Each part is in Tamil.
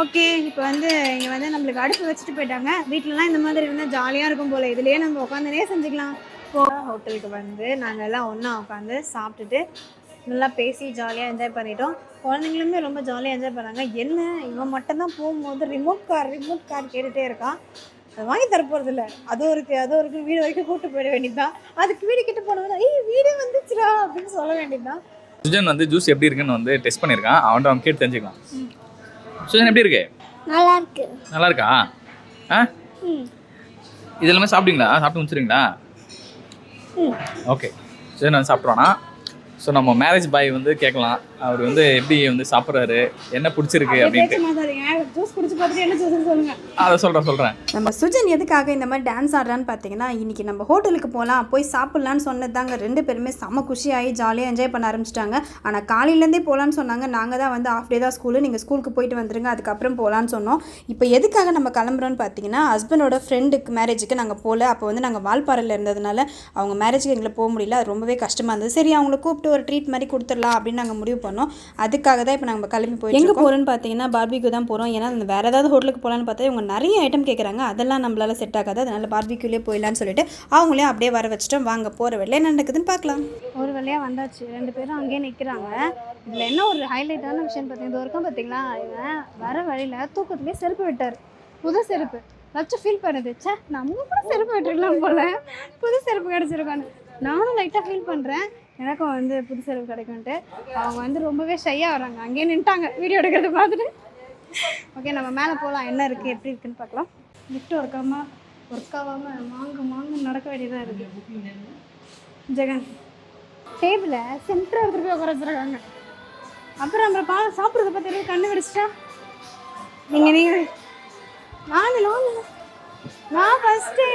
ஓகே இப்போ வந்து இங்கே வந்து நம்மளுக்கு அடுப்பு வச்சுட்டு போயிட்டாங்க. வீட்டிலலாம் இந்த மாதிரி இருந்தால் ஜாலியாக இருக்கும் போல். இதுலேயே நம்ம உட்காந்துனே செஞ்சுக்கலாம். இப்போ ஹோட்டலுக்கு வந்து நாங்கள் எல்லாம் ஒன்றா உட்காந்து சாப்பிட்டுட்டு நல்லா பேசி ஜாலியாக என்ஜாய் பண்ணிட்டோம். குழந்தைங்களுமே ரொம்ப ஜாலியாக என்ஜாய் பண்ணாங்க. என்ன? இவன் மட்டும்தான் போகும்போது ரிமோட் கார் ரிமோட் கார் கேட்டுகிட்டே இருக்கான். அதை வாங்கி தரப்போகிறது இல்லை. அதுவும் இருக்குது அதுவும் இருக்குது வீடு வரைக்கும் கூப்பிட்டு போயிட வேண்டியதுதான். அதுக்கு வீடு கிட்ட போனவங்க ஏய் வீடே வந்துச்சுடா அப்படின்னு சொல்ல வேண்டியதுதான். சுஜன் வந்து ஜூஸ் எப்படி இருக்குன்னு வந்து டெஸ்ட் பண்ணியிருக்கான். அவன்கிட்ட அவன் கேட்டு தெரிஞ்சுக்கலாம். சுஜன் எப்படி இருக்கு? நல்லா இருக்கு நல்லா இருக்கா ஆ இது எல்லாமே சாப்பிட்டீங்களா? சாப்பிட்டு முடிச்சிருங்களா ஓகே. சுஜன் வந்து சாப்பிட்ருவானா ஸோ நம்ம மேரேஜ் பாய் வந்து கேட்கலாம். அவர் வந்து எப்படி வந்து சாப்பிட்றாரு? என்ன பிடிச்சிருக்கு அப்படின்ட்டு. பேச்ச மாட்டாதீங்க ஜூஸ் குடிச்சு பார்த்துட்டு என்ன ஜூஸ்னு சொல்லுங்க. அதை சொல்கிறேன் சொல்கிறேன் நம்ம சுஜன் எதுக்காக இந்த மாதிரி டான்ஸ் ஆடுறான்னு பார்த்தீங்கன்னா இன்னைக்கு நம்ம ஹோட்டலுக்கு போகலாம் போய் சாப்பிட்லான்னு சொன்னது தாங்க ரெண்டு பேருமே செம்ம குஷியாகி ஜாலியாக என்ஜாய் பண்ண ஆரம்பிச்சிட்டாங்க. ஆனால் காலையிலேருந்தே போகலான்னு சொன்னாங்க. நாங்கள் தான் வந்து ஆஃப் டே தான் ஸ்கூலு நீங்கள் ஸ்கூலுக்கு போயிட்டு வந்துருங்க. அதுக்கப்புறம் போகலான்னு சொன்னோம். இப்போ எதுக்காக நம்ம கிளம்புறோன்னு பார்த்தீங்கன்னா ஹஸ்பண்டோட ஃப்ரெண்டுக்கு மேரேஜுக்கு நாங்கள் போகல அப்போ வந்து நாங்கள் வால்பாறையில் இருந்ததுனால அவங்க மேரேஜுக்கு எங்களை போக முடியல. அது ரொம்பவே கஷ்டமாக இருந்தது. சரி அவங்கள கூப்பிட்டு ஒரு ட்ரீட் மாதிரி கொடுத்துடலாம் அப்படின்னு நாங்கள் முடிவு பண்ணோம். அதுக்காக தான் இப்போ நாங்கள் கிளம்பி போய் எங்கே போகிறோன்னு பார்த்தீங்கன்னா பார்பிக்யூ தான் போகிறோம் ஏன்னா அந்த வேறு ஏதாவது ஹோட்டலுக்கு போகலான்னு பார்த்தா இவங்க நிறைய ஐட்டம் கேட்குறாங்க அதெல்லாம் நம்மளால செட் ஆகாது. அதனால பார்பிக்யூலேயே போயிடலான்னு சொல்லிட்டு அவங்களே அப்படியே வர வச்சுட்டோம். வாங்க போகிற என்ன நடக்குதுன்னு பார்க்கலாம். ஒரு வழியாக வந்தாச்சு. ரெண்டு பேரும் அங்கேயே நிற்கிறாங்க இதில் என்ன ஒரு ஹைலைட்டான விஷயம் பார்த்தீங்கன்னா இது வரைக்கும் பார்த்தீங்களா இவன் வர வழியில் தூக்கத்துலேயே செருப்பு விட்டார். புது செருப்பு. வச்சு ஃபீல் பண்ணுது. ச்சே நம்ம கூட செருப்பு விட்டுருக்கலாம் போல. புது செருப்பு கிடச்சிருக்கான்னு. நானும் லைட்டாக ஃபீல் பண்ணுறேன் எனக்கும் வந்து புது செலவு கிடைக்கும்ட்டு அவங்க வந்து ரொம்பவே ஷையாக வராங்க. அங்கேயே நின்ட்டாங்க வீடியோ எடுக்கிறத பார்த்துட்டு. ஓகே நம்ம மேலே போகலாம். என்ன இருக்குது எப்படி இருக்குன்னு பார்க்கலாம். லிஃப்ட் ஒர்க் ஆகாமல் ஒர்க் ஆகாமல் வாங்க வாங்க நடக்க வேண்டியதாக இருக்குது ஜெகன். டேபிளை சென்டராக எடுத்துகிட்டு போய் உட்கார வச்சுருக்காங்க. அப்புறம் நம்ம பா சாப்பிட்றத பற்றி எதுவும் கண்ணு நீங்கள் நீங்கள் வாங்க வாங்க. நான் ஃபஸ்ட்டு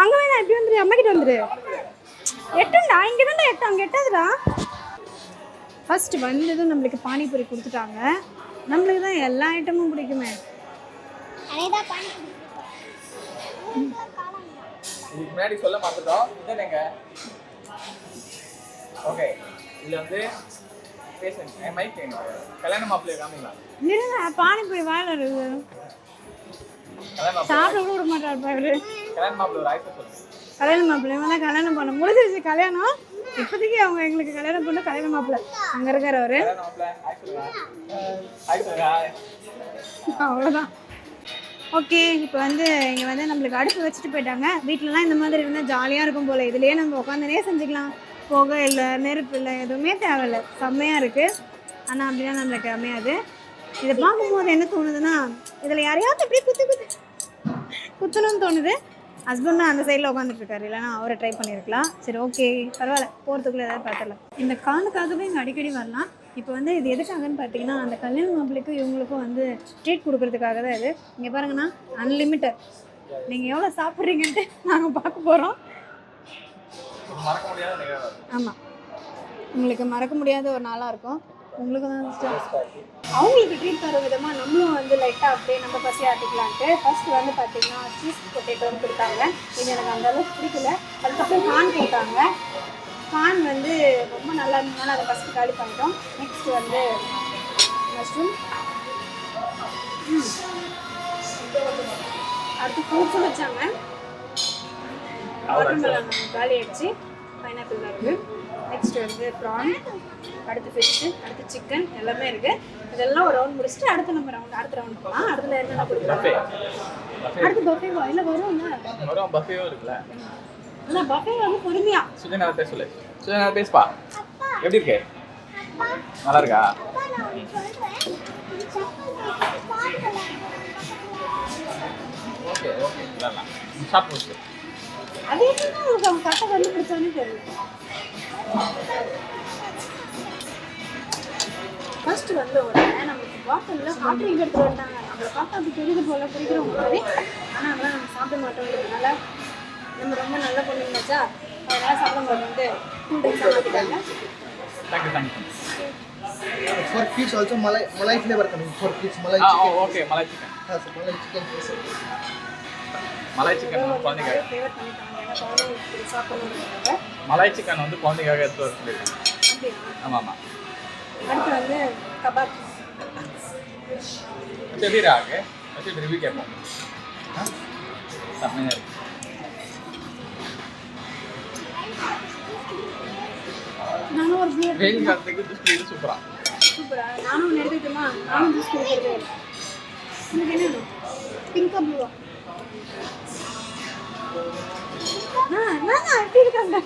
அங்கே வேணா எப்படி வந்துடு அம்மா கிட்ட எட்டுண்டா? இங்கே தான்டா எட்டு அங்கே எட்டாதுடா ஃபர்ஸ்ட் வந்ததும் நம்மளுக்கு பானிபூரி கொடுத்துட்டாங்க. நம்மளுக்கு தான் எல்லா ஐட்டமும் பிடிக்குமே. முன்னாடி சொல்ல மாட்டோம் இதுதானேங்க ஓகே இதில் வந்து பேசுங்க மைக் கல்யாண மாப்பிள்ளைய காமிங்களா? இருங்க பானிபூரி வாயில் இருக்குது. மாப்பிள்ளை சாப்பிட விட மாட்டார் இவரு. கல்யாண மாப்பிள்ளை ஒரு ஆயிரத்தி சொல்லுங்க. கல்யாண மாப்பிள்ளை இவன் தான் கல்யாணம் பண்ண முடிஞ்சிருச்சு கல்யாணம். இப்போதைக்கு அவங்க எங்களுக்கு கல்யாணம் பண்ண கல்யாண மாப்பிள்ளை. அங்கே இருக்கார் அவரு. அவ்வளோதான் ஓகே இப்போ வந்து இங்கே வந்து நம்மளுக்கு அடுப்பு வச்சுட்டு போயிட்டாங்க. வீட்டிலலாம் இந்த மாதிரி இருந்தால் ஜாலியாக இருக்கும் போல். இதுலேயே நம்ம உட்காந்துனே செஞ்சுக்கலாம். புகை இல்லை நெருப்பு இல்லை எதுவுமே தேவையில்லை. செம்மையாக இருக்குது ஆனால் அப்படிலாம் நம்மளுக்கு அமையாது. இதை பார்க்கும்போது என்ன தோணுதுன்னா இதில் யாரையாவது அப்படியே குத்து குத்து குத்தணும்னு தோணுது. ஹஸ்பண்டும் அந்த சைடில் உட்காந்துட்ருக்காரு இல்லைனா அவரை ட்ரை பண்ணியிருக்கலாம் சரி ஓகே பரவாயில்ல. போகிறதுக்குள்ளே ஏதாவது பார்த்துடலாம். இந்த காலுக்காகவே இங்கே அடிக்கடி வரலாம். இப்போ வந்து இது எதுக்காகன்னு பார்த்தீங்கன்னா அந்த கல்யாண மாப்பிள்ளைக்கும் இவங்களுக்கும் வந்து ட்ரீட் கொடுக்குறதுக்காக தான் இது. இங்கே பாருங்கன்னா அன்லிமிட்டட் நீங்கள் எவ்வளோ சாப்பிட்றீங்கன்ட்டு நாங்கள் பார்க்க போகிறோம் ஆமாம் உங்களுக்கு மறக்க முடியாத ஒரு நாளாக இருக்கும். உங்களுக்கு தான். அவங்களுக்கு ட்ரீட் தர விதமாக நம்மளும் வந்து லைட்டாக அப்படியே நம்ம பசி ஆட்டிக்கலான்ட்டு ஃபர்ஸ்ட் வந்து பார்த்தீங்கன்னா சீஸ் பொட்டேட்டோன்னு கொடுத்தாங்க. இது எனக்கு அந்த அளவுக்கு பிடிக்கல. அதுக்கப்புறம் கான் கொடுத்தாங்க கான் வந்து ரொம்ப நல்லா இருந்ததுனால அதை ஃபஸ்ட்டு காலி பண்ணிட்டோம். நெக்ஸ்ட் வந்து மஷ்ரூம் அடுத்து ஃப்ரூட்ஸும் வச்சாங்க. வாட்டர்மெலன் காலி ஆயிடுச்சு. பைனாப்பிள் இருக்குது நெக்ஸ்ட் வந்து ப்ரான் அடுத்து ஃபிஷ்ஷு அடுத்து சிக்கன் எல்லாமே இருக்குது இதெல்லாம் ஒரு ரவுண்ட் முடிச்சுட்டு அடுத்து நம்ம ரவுண்ட் அடுத்த ரவுண்ட் போகலாம் அடுத்துல என்னென்ன கொடுக்குறாங்க அடுத்து பஃபே இல்லை வரும்ல வரும் பஃபேவும் இருக்குல்ல? ஆனால் பஃபே வந்து பொறுமையா. சுஜனா பேச சொல்லு. சுஜனா பேசுப்பா. எப்படி இருக்கு? நல்லா இருக்கா? Okay okay. விளாட்லாம். சாப்பிட்டு அது என்னன்னா உங்களுக்கு அவங்க கரெக்டாக கண்டுபிடிச்சோன்னு தெரியல ஃபர்ஸ்ட் வந்து ஒரு நமக்கு பாட்டிலில் ஹாட் ட்ரிங்க் எடுத்துட்டு வந்தாங்க நம்மளை பார்த்தா அப்படி தெரியுது போல குடிக்கிறவங்க மாதிரி ஆனால் அதெல்லாம் நம்ம சாப்பிட மாட்டோங்கிறதுனால நம்ம ரொம்ப நல்ல பொண்ணுங்கச்சா அதனால சாப்பிட மாட்டோம்ட்டு cool drinks thank you For kids also Malay Malay flavor coming. For kids ah chicken. Okay malai chicken Yes, Malay chicken. Yes. Malai chicken பண்ணிட்டாங்க. ஏன்னா குழந்தைங்களுக்கு இப்படி சாப்பிடணுங்கிறதுக்காக மலாய் சிக்கன் வந்து குழந்தைக்காக எடுத்து வர சொல்லியிருக்காங்க ஆமாம் ஆமாம். அடுத்து வந்து எப்படிடா இருக்கு வச்சு ரிவ்யூ கேட்போம் ஆ? செம்மையா இருக்கு நானும் ஒரு ப்ளூ வெயில் காலத்துக்கு ஜூஸ் குடிக்கிறது சூப்பரா சூப்பரா நானும் ஒன்று எடுத்துக்கிட்டுமா நானும் ஜூஸ் குடிக்கிறது உங்களுக்கு என்ன வேணும் பிங்கா ப்ளூவா ஆ நான் எப்படி இருக்காங்க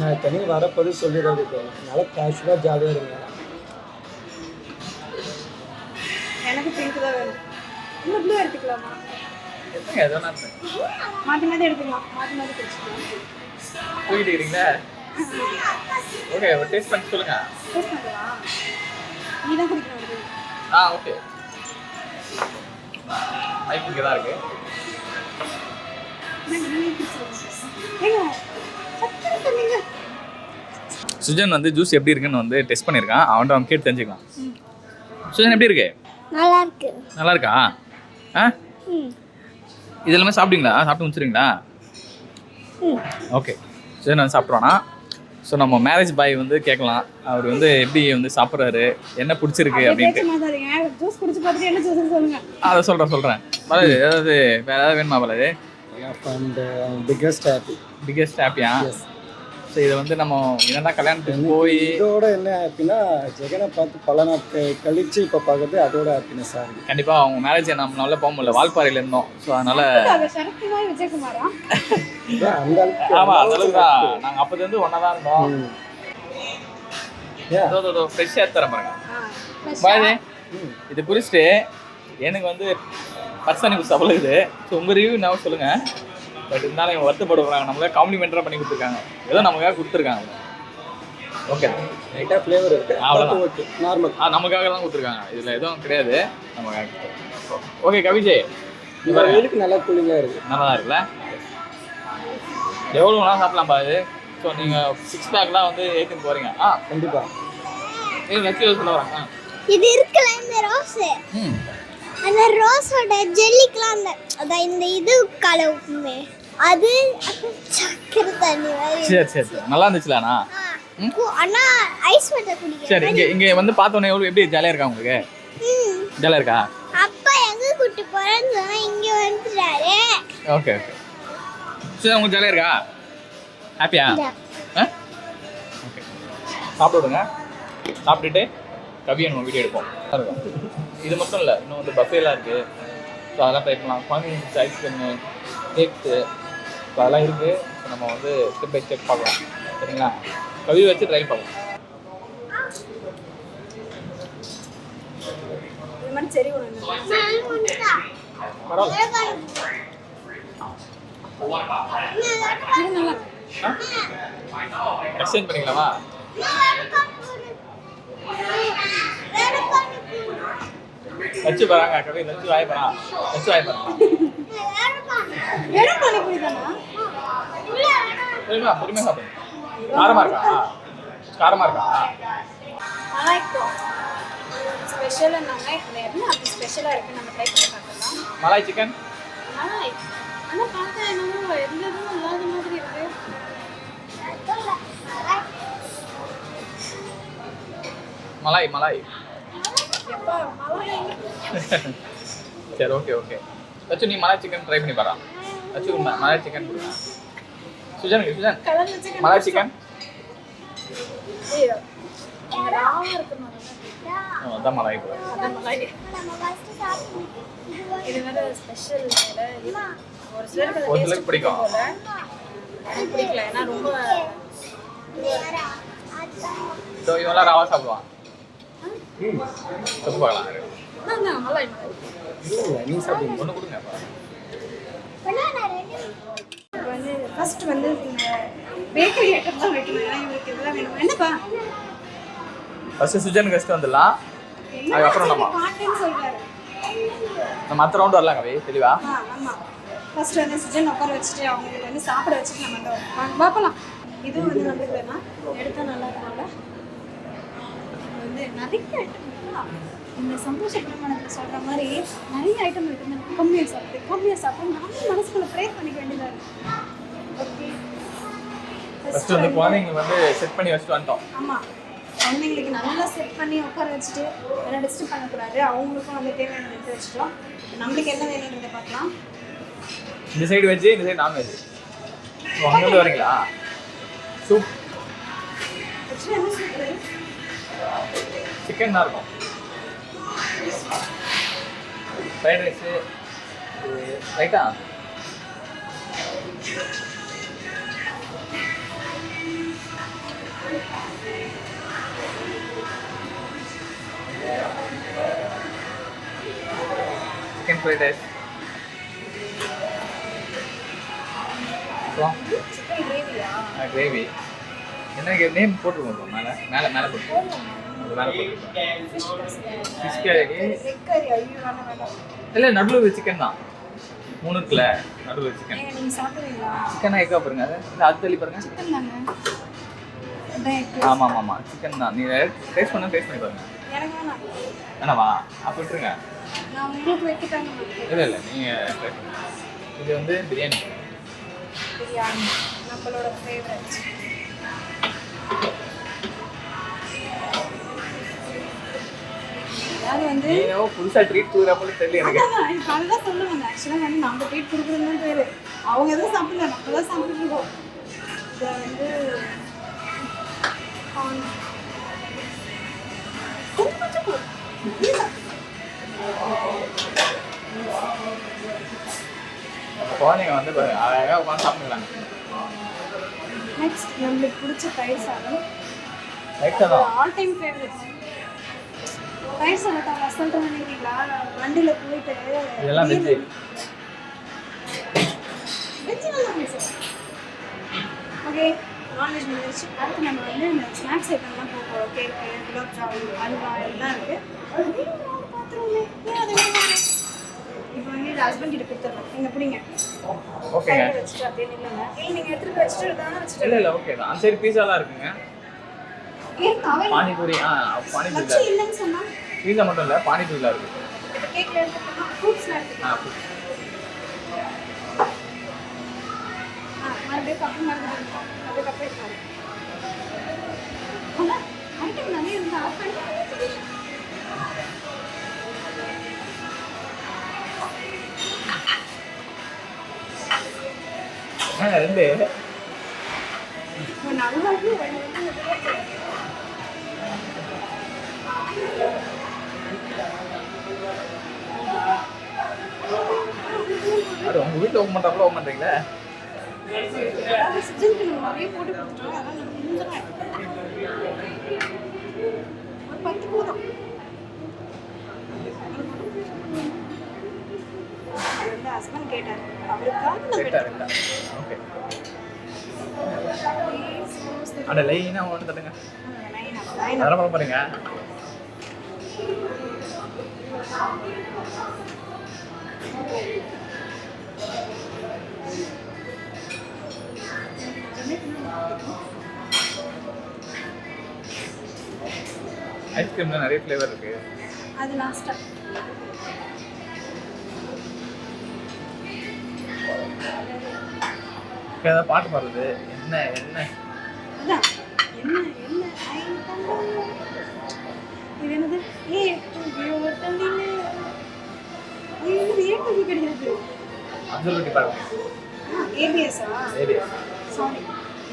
நான் தனி வரப்போது சொல்லிடுறது நல்லா கேஷுவலாக ஜாலியாக இருங்க. எனக்கு பிங்க் தான் வேணும். ப்ளூ எடுத்துக்கலாமா? எதோ நான் மாற்றி மாற்றி எடுத்துக்கலாம். மாற்றி மாற்றி குடிச்சிக்கலாம் தூக்கிட்டு இருக்கிறீங்களா ஓகே ஒரு டேஸ்ட் பண்ணி சொல்லுங்க. டேஸ்ட் பண்ணலாம் நீ தான் குடிக்கணும் அது ஆ ஓகே. தான் இருக்கு. ஏங்க சுஜன் வந்து ஜூஸ் எப்படி இருக்குன்னு வந்து டெஸ்ட் பண்ணியிருக்கான். அவன்கிட்ட அவன் கேட்டு தெரிஞ்சுக்கலாம். சுஜன் எப்படி இருக்கு? நல்லா இருக்கு நல்லா இருக்கா ஆ இது எல்லாமே சாப்பிட்டீங்களா? சாப்பிட்டு முடிச்சிருங்களா? ஓகே. சுஜன் வந்து சாப்பிட்றோன்னா ஸோ நம்ம மேரேஜ் பாய் வந்து கேட்கலாம். அவர் வந்து எப்படி வந்து சாப்பிட்றாரு? என்ன பிடிச்சிருக்கு அப்படின்ட்டு. சொல்லுங்க. அதை சொல்கிறேன் சொல்கிறேன் பலது ஏதாவது வேறு ஏதாவது வேணுமா பலது அண்ட் பிக்கஸ்ட் ஹாப்பி பிக்கெஸ்ட் ஹாப்பியா ஸோ இதை வந்து நம்ம என்னதான் கல்யாணத்துக்கு போய் இதோட என்ன ஹாப்பினா ஜெகனை பார்த்து பல நாட்கள் கழிச்சு இப்போ பார்க்கறது அதோட ஹாப்பினஸ்ஸாக இருக்குது கண்டிப்பாக அவங்க மேரேஜ் நம்மளால போக முடியல. வால்பாறையில் இருந்தோம். ஸோ அதனால ஆமாம் அந்த அளவுக்கு தான் நாங்கள் அப்போதுலேருந்து ஒன்றா தான் இருந்தோம். ஃப்ரெஷ்ஷாக எடுத்து தரேன் பாருங்க. இது குடிச்சிட்டு எனக்கு வந்து பர்சனி குடிச்சா பழகுது ஸோ உங்கள் ரிவ்யூ என்ன சொல்லுங்கள் பட் இருந்தாலும் இவங்க வருத்தப்படுறாங்க நம்மளே காம்ப்ளிமெண்ட்டாக பண்ணி கொடுத்துருக்காங்க. ஏதோ நமக்காக கொடுத்துருக்காங்க. ஓகே லைட்டாக ஃப்ளேவர் இருக்குது அவ்வளவுதான். ஓகே நார்மல் ஆ நமக்காக தான் கொடுத்துருக்காங்க. இதில் எதுவும் கிடையாது. நமக்காக. ஓகே கவிஜய் பாருங்க. வெயிலுக்கு நல்லா கூலிங்காக இருக்குது நல்லா தான் இருக்குல்ல? எவ்வளோ வேணாலும் சாப்பிடலாம்ப்பா இது? ஸோ நீங்கள் சிக்ஸ் பேக்லாம் வந்து ஏற்றின்னு போகிறீங்க ஆ. கண்டிப்பாக சொல்ல வராங்க ஆ. இது இருக்குல்ல இந்த ரோஸ் ம். அந்த ரோஸோட ஜெல்லிக்கெல்லாம் அந்த அதான் இந்த இது கலவுமே. அது சக்கரை தண்ணி சரி சரி சரி. நல்லா இருந்துச்சுலண்ணா ஆனா ஐஸ் வாட்டர் குடிக்கிறேன். சரி இங்கே இங்கே வந்து பார்த்தோன்னே எவ்வளோ எப்படி ஜாலியாக இருக்கா உங்களுக்கு? ம். ஜாலியாக இருக்கா? அப்பா எங்க கூட்டு போறேன்னு சொன்னா இங்க வந்துட்டாரு. ஓகே ஓகே சரி உங்களுக்கு ஜாலியாக இருக்கா? ஹாப்பியா ஓகே சாப்பிட்டு விடுங்க. சாப்பிட்டுட்டு கவியை நம்ம வீடியோ எடுப்போம். இருக்கும். இது மட்டும் இல்லை இன்னும் வந்து பஃபேலாம் இருக்குது ஸோ அதெல்லாம் ட்ரை பண்ணலாம். குழந்தைங்களுக்கு ஐஸ்கிரீமு கேக்ஸு ஸோ அதெல்லாம் இருக்குது ஸோ நம்ம வந்து ஸ்டெப் பை ஸ்டெப் பார்க்கலாம். சரிங்களா? கவி வச்சு ட்ரை பார்க்கலாம் எக்ஸ்சேஞ்ச் பண்ணிக்கலாமா? வச்சு போகிறாங்க கவி. வச்சு வாய் போகிறான் வச்சு வாய் சரிங்களா? பொறுமையாக சாப்பிடுங்க. காரமாக இருக்கா? காரமாக இருக்கா? நல்லா இருக்கும் ஸ்பெஷல் என்னங்க இதில் என்ன அப்படி ஸ்பெஷலாக இருக்குது நம்ம ட்ரை பண்ணி பார்க்கலாம். மலாய் சிக்கன் நல்லா ஆனால் பார்த்தா என்னமோ எந்த இதுவும் இல்லாத மாதிரி இருக்கு. மலாய் மலாய். சரி ஓகே ஓகே நீ மலாய் சிக்கன் ட்ரை பண்ணி பாரா. மலாய் சிக்கன் கொடுங்க. சுஜன் சுஜன் கலர் வச்சு மலாய் சிக்கன் அதான் மலாய் இது வேற ஸ்பெஷல் ஒரு சிலருக்கு அது ஒரு taste சிலருக்கு பிடிக்கும். போல எனக்கு பிடிக்கல ஏன்னா ரொம்ப ஸோ இவெல்லாம் ராவா சாப்பிடுவான் தொட்டு பார்க்கலாம் அதான் மலாய் மலாய் நீ சாப்பிடுங்க ஒன்று கொடுங்க இப்போ வந்து ஃபர்ஸ்ட் வந்து பேக்கரி ஐட்டம் தான் வைக்கணும் இவருக்கு இதெல்லாம் வேணும்? என்னப்பா? ஃபஸ்ட்டு சுஜன் கெஸ்ட் வந்துடலாம் அதுக்கப்புறம் நம்ம. பாட்டுன்னு சொல்றாரு. நம்ம மற்ற ரவுண்ட் வரலாம் கவி தெளிவா? ஆ ஆமாம் ஃபர்ஸ்ட் வந்து சிஜன் உட்கார வச்சுட்டு அவங்களுக்கு வந்து சாப்பிட வச்சுட்டு நம்ம வந்து பார்க்கலாம் இதுவும் வந்து வந்துருக்குன்னா எடுத்தால் நல்லா இருக்கும்ல. இது வந்து நிறைய ஐட்டம் இந்த சந்தோஷ பிரமாணத்தில் சொல்கிற மாதிரி நிறைய ஐட்டம் இருக்குது கம்மியாக சாப்பிட்டு கம்மியாக சாப்பிட்டு நானும் மனசுக்குள்ள ப்ரே பண்ணிக்க வேண்டியதாக இருக்கு. ஓகே ஃபஸ்ட்டு வந்து குழந்தைங்க வந்து செட் பண்ணி வச்சுட்டு வந்துட்டோம். ஆமாம் குழந்தைங்களுக்கு நல்லா செட் பண்ணி உட்கார வச்சுட்டு எல்லாம் டிஸ்டர்ப் பண்ணக்கூடாது. அவங்களுக்கும் வந்து தேவையான எடுத்து வச்சுட்டோம். நம்மளுக்கு என்ன வேணுன்றதை பார்க்கலாம். இந்த சைடு வெஜ் இந்த சைடு நான்வெஜ் அங்கேருந்து வரீங்களா? சூப் சிக்கன் தான் இருக்கும். ஃப்ரைட் ரைஸு ரைட்டா அப்புறம்? சிக்கன் கிரேவியா கிரேவி என்ன நேம் போட்டுருக்கோம் மேலே மேலே மேலே போட்டுருக்கோம் ஃபிஷ் இல்லை நடுவில் சிக்கன் தான். மூணு இருக்குல்ல நடுவில் சிக்கன் சிக்கனா எக்கா பாருங்க அது இல்லை அது தள்ளி பாருங்க. ஆமாம் ஆமாம் ஆமாம் சிக்கன் தான். நீங்கள் டேஸ்ட் பண்ண டேஸ்ட் பண்ணி பாருங்க. வேணாவா? அப்போ விட்டுருங்க. இல்லை இல்லை நீங்கள் இது வந்து பிரியாணி. பிரியாணி நம்மளோட ஃபேவரட் அதாவது வந்து? புதுசாக ட்ரீட் கொடுக்குற போல தெரியல எனக்கு. அதுதான் சொல்லுவாங்க ஆக்சுவலாக வந்து நம்ம ட்ரீட் கொடுக்குறது தான் பேர். அவங்க எதுவும் சாப்பிடல? நம்ம தான் சாப்பிட்டு இருக்கோம். இதை வந்து. குழந்தைங்க வந்து அழகாக உட்காந்து சாப்பிடுறாங்க. நெக்ஸ்ட் நம்மளுக்கு பிடிச்ச தயிர் சாதம். ஆல் டைம் ஃபேவரட் தயிர் சாதத்தை அசல்ட்டு நினைக்கிறீங்களா வண்டியில் போயிட்டு இதெல்லாம் வெஜ்ஜு. வெஜ் நல்லா சார் ஓகே நான்வெஜ் முடிஞ்சிருச்சு அடுத்து நம்ம வந்து இந்த ஸ்நாக்ஸ் ஐட்டம்லாம் போகிறோம் கேக்கு குலாப் ஜாமுன் அல்வா எல்லாம் இருக்குது இப்போ வந்து இது ஹஸ்பண்ட் கிட்ட கொடுத்துட்றோம் நீங்கள் பிடிங்க. கையில் வச்சுட்டு அப்படியே நில்லுங்க. இல்லை நீங்கள் எடுத்துகிட்டு வச்சுட்டு தானே வச்சுட்டு இல்லை இல்லை ஓகே தான். சைடு பீஸாலாம் இருக்குங்க. பானிபூரி ஆ பானிபூரி இல்லைன்னு சொன்னால் பீஸா மட்டும் இல்லை பானிபூரிலாம் இருக்குது ஆ ரெண்டு? ஒரு அது உங்கள் வீட்டில் ஓப்பன் பண்ணுறப்பல ஓப்பன் பண்ணுறீங்களே ஹஸ்பண்ட் கேட்டார். அவருக்காக ஓகே அட லைனாக ஒன்று தட்டுங்க. போகிறீங்க ஐஸ்கிரீம்ல நிறைய ஃப்ளேவர் இருக்கு. அது இப்போ ஏதாவது பாட்டு பாடுறது? என்ன என்ன? என்ன என்ன. இது என்னது? ஏ டு தந்திலே இது என்னது ஏ டு கிடையாது அப்துல் பட்டி ஏபிஎஸ்ஸா சரி சாரி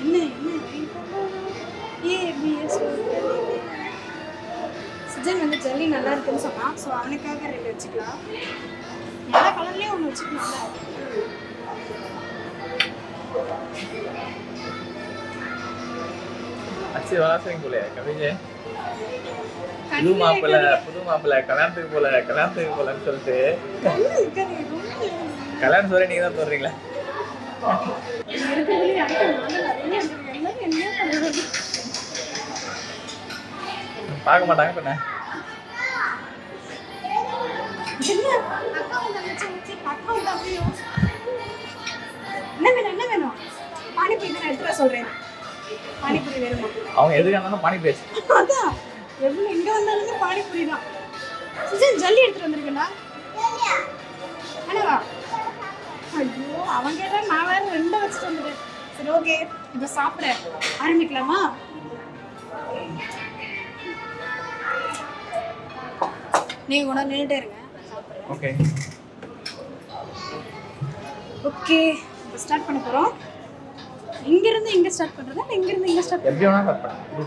என்ன என்ன ஐ தந்தம். ஏபிஎஸ் சுஜன் வந்து ஜல்லி நல்லா இருக்குன்னு சொன்னான் ஸோ அவனுக்காக ரெண்டு வச்சுக்கலாம் எல்லா கலர்லேயும் ஒன்று வச்சுக்கலாம்ல அச்சு வளாசம் போல கவிஜே புது மாப்பிள்ள புது மாப்பிள்ள கல்யாணத்துக்கு போல கல்யாணத்துக்கு போலன்னு சொல்லிட்டு. கல்யாணம் சொல்ல நீங்க தான் சொல்றீங்களா? பார்க்க மாட்டாங்க பின்ன என்ன? வேணும் என்ன வேணும்? பானிபூரி எடுத்துட சொல்றேன். பானிபூரி வேணுமா அவங்க எதுக்கு இருந்தாலும் பானிபூரி அதான். எவ்வளோ எங்கே வந்தாலுமே பானிபூரி தான். சுஜன் ஜல்லி எடுத்துட்டு வந்திருக்கேன்டா. அண்ணவா? ஐயோ அவன் கேட்டால் நான் வேற ரெண்டை வச்சுட்டு வந்துட்டேன். சரி ஓகே இப்போ சாப்பிட. ஆரம்பிக்கலாமா? நீங்கள் கூட நின்றுட்டே இருங்க. ஓகே ஓகே ஸ்டார்ட் பண்ண போகிறோம் இங்கேருந்து இங்கே ஸ்டார்ட் பண்ணுறதா இல்லை இங்கேருந்து இங்கே ஸ்டார்ட் எப்படி வேணா கட் பண்ணு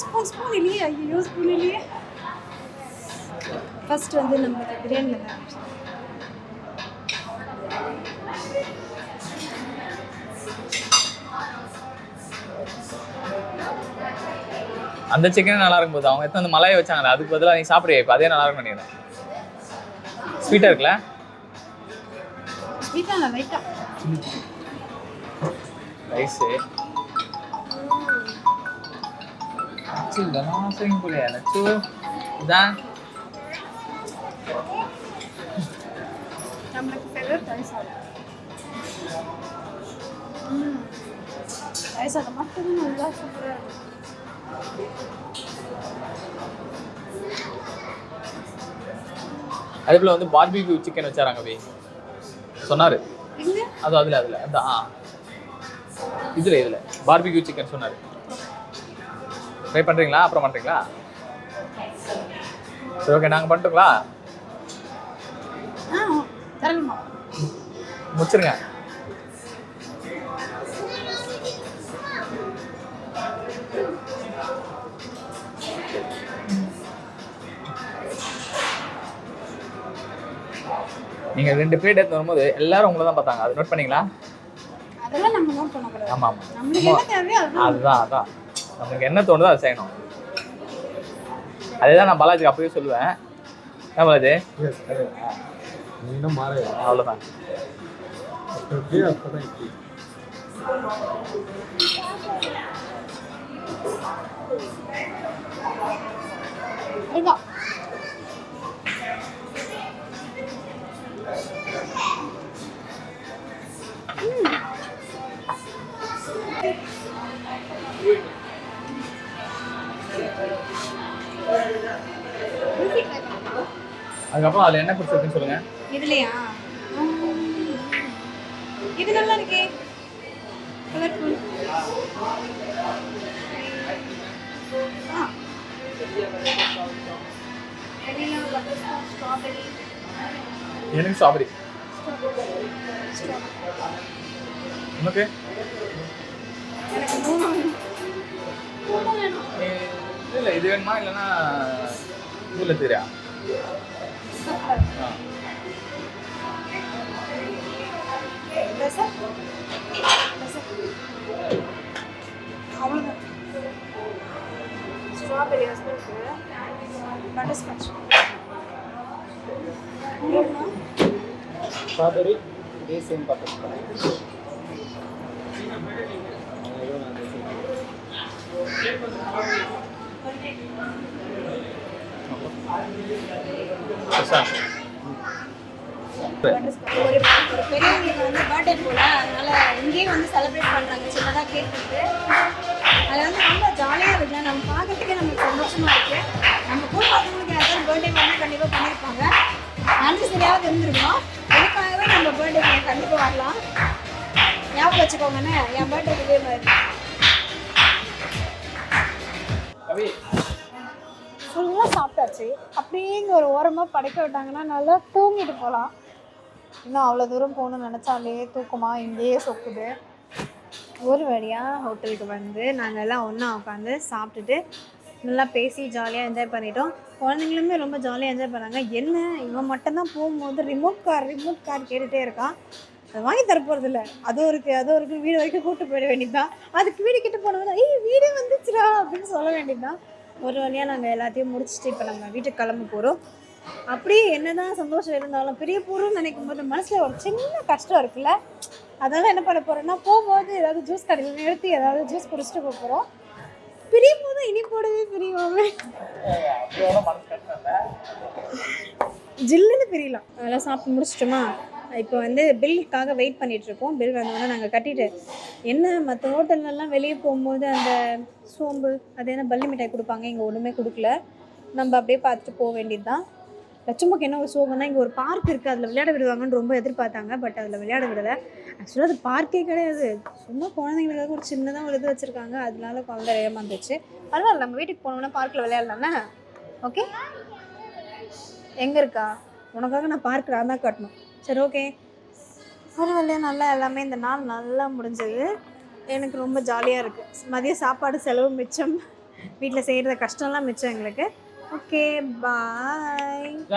ஸ்பூன் ஸ்பூன் இல்லையே ஐயோ ஸ்பூன் இல்லையே. ஃபர்ஸ்ட் வந்து நம்மளுக்கு பிரியாணியில் தான் அந்த சிக்கன் நல்லா இருக்கும் போது அவங்க எத்தனை வந்து மலாயை வச்சாங்களே அதுக்கு பதிலாக நீ சாப்பிடுறியா இப்போ? அதே நல்லா இருக்கும் நினைக்கிறேன். ஸ்வீட்டாக இருக்குல்ல? ஸ்வீட்டாக இல்லை லைட்டாக ரைஸு நம்மளுக்கு மட்டும் நல்லா சூப்பராக இருக்கும் அதே போல் வந்து பார்பிக்யூ சிக்கன் வச்சாராங்க வே சொன்னார். அது அதில் அதில் அந்த ஆ. இதில் இதில். பார்பிக்யூ சிக்கன் சொன்னார். ட்ரை பண்ணுறீங்களா அப்புறம் பண்ணுறீங்களா சரி ஓகே நாங்கள் பண்ணிட்டுங்களா முடிச்சிருங்க. நீங்க ரெண்டு பிளேட் எடுத்து வரும்போது எல்லாரும் உங்களை தான் பார்த்தாங்க. அது நோட் பண்ணீங்களா? அதெல்லாம் நம்ம நோட் பண்ணக்கூடாது ஆமா ஆமா. நம்மளுக்கு என்ன தேவையோ அதுதான். அதுதான் அதான். நமக்கு என்ன தோணுதோ அதை செய்யணும். அதே தான் நான் பாலாஜிக்கு அப்பவே சொல்லுவேன். ஏன் பாலாஜி? நீ இன்னும் மாற. அவ்வளோதான் அதுக்கப்புறம் அதில் என்ன பிடிச்சிருக்குன்னு சொல்லுங்க. இதுலையா? இது நல்லா இருக்கே. கலர்ஃபுல் எனக்கு ஸ்ட்ராபெரி. உனக்கு? எனக்கு மூணு இல்லை இது வேணுமா? இல்லைன்னா இதில் தெரியா அவ்வளோதான் ஸ்ட்ராபெரி ஸ்காட்ச் ஸ்ட்ராபெரி இதே சேம் பட்டர் பெருசா? ஒரு ஒரு பெரியவங்களுக்கு வந்து பர்த்டே போல அதனால இங்கேயே வந்து செலிப்ரேட் பண்ணுறாங்க சின்னதாக கேக் கொடுத்து அது வந்து ரொம்ப ஜாலியாக இருக்கு நம்ம பார்க்கறதுக்கே நமக்கு சந்தோஷமா இருக்கு நம்ம கூட பார்த்தவங்களுக்கு யாராவது பர்த்டே பண்ணால் கண்டிப்பாக பண்ணியிருப்பாங்க அனிவர்சரியாவது இருந்திருக்கணும் அதுக்காகவே நம்ம பர்த்டேக்கு கண்டிப்பாக வரலாம் ஞாபகம் வச்சுக்கோங்கண்ணே என் பர்த்டே இதே மாதிரி ஃபுல்லாக சாப்பிட்டாச்சு. அப்படியே இங்கே ஒரு ஓரமாக படைக்க விட்டாங்கன்னா நல்லா தூங்கிட்டு போகலாம் இன்னும் அவ்வளோ தூரம் போகணும்னு நினச்சாலே தூக்கமா இங்கேயே சொக்குது. ஒரு வழியாக ஹோட்டலுக்கு வந்து நாங்கள் எல்லாம் ஒன்றா உட்காந்து சாப்பிட்டுட்டு நல்லா பேசி ஜாலியாக என்ஜாய் பண்ணிட்டோம். குழந்தைங்களுமே ரொம்ப ஜாலியாக என்ஜாய் பண்ணாங்க. என்ன? இவன் மட்டும்தான் போகும்போது ரிமோட் கார் ரிமோட் கார் கேட்டுகிட்டே இருக்கான். அது வாங்கி தரப்போகிறது இல்லை அதுவும் இருக்குது அதுவும் இருக்குது வீடு வரைக்கும் கூப்பிட்டு போயிட வேண்டியதுதான். அதுக்கு வீடு கிட்ட போனவங்க ஏய் வீடே வந்துச்சுடா அப்படின்னு சொல்ல வேண்டியதுதான். ஒரு வழியாக நாங்கள் எல்லாத்தையும் முடிச்சுட்டு இப்போ நம்ம வீட்டுக்கு கிளம்ப போகிறோம் அப்படியே என்னதான் சந்தோஷம் இருந்தாலும் பெரிய போகிறோம்னு நினைக்கும் போது மனசில் ஒரு சின்ன கஷ்டம் இருக்குல்ல? அதனால என்ன பண்ண போகிறோம்னா போகும்போது ஏதாவது ஜூஸ் கடையில் நிறுத்தி ஏதாவது ஜூஸ் குடிச்சிட்டு போக போகிறோம் பிரியும் போது இனிப்போடவே பிரியோமே. ஜில்லுன்னு பிரியலாம். அதெல்லாம் சாப்பிட்டு முடிச்சிட்டோமா? இப்போ வந்து பில்லுக்காக வெயிட் பண்ணிகிட்ருக்கோம் இருக்கோம் பில் வந்தோடனே நாங்கள் கட்டிட்டு என்ன மற்ற ஹோட்டல்லலாம் வெளியே போகும்போது அந்த சோம்பு அது என்ன பல்லி மிட்டாய் கொடுப்பாங்க இங்கே ஒன்றுமே கொடுக்கல. நம்ம அப்படியே பார்த்துட்டு போக வேண்டியது தான் லட்சுமக்கு என்ன ஒரு சோகம்னா இங்கே ஒரு பார்க் இருக்குது அதில் விளையாட விடுவாங்கன்னு ரொம்ப எதிர்பார்த்தாங்க பட் அதில் விளையாட விடலை. ஆக்சுவலாக அது பார்க்கே கிடையாது. சும்மா குழந்தைங்களுக்காக ஒரு சின்னதாக ஒரு இது வச்சுருக்காங்க அதனால குழந்தை ஏமாந்துச்சு பரவாயில்ல நம்ம வீட்டுக்கு போனோம்னா பார்க்கில் விளையாடலாம்னா ஓகே எங்கே இருக்கா? உனக்காக நான் பார்க்குறேன் தான் காட்டணும். சரி ஓகே பரவாயில்ல நல்லா எல்லாமே இந்த நாள் நல்லா முடிஞ்சது. எனக்கு ரொம்ப ஜாலியாக இருக்குது மதிய சாப்பாடு செலவு மிச்சம். வீட்டில் செய்கிறத கஷ்டம்லாம் மிச்சம் எங்களுக்கு. Okay bye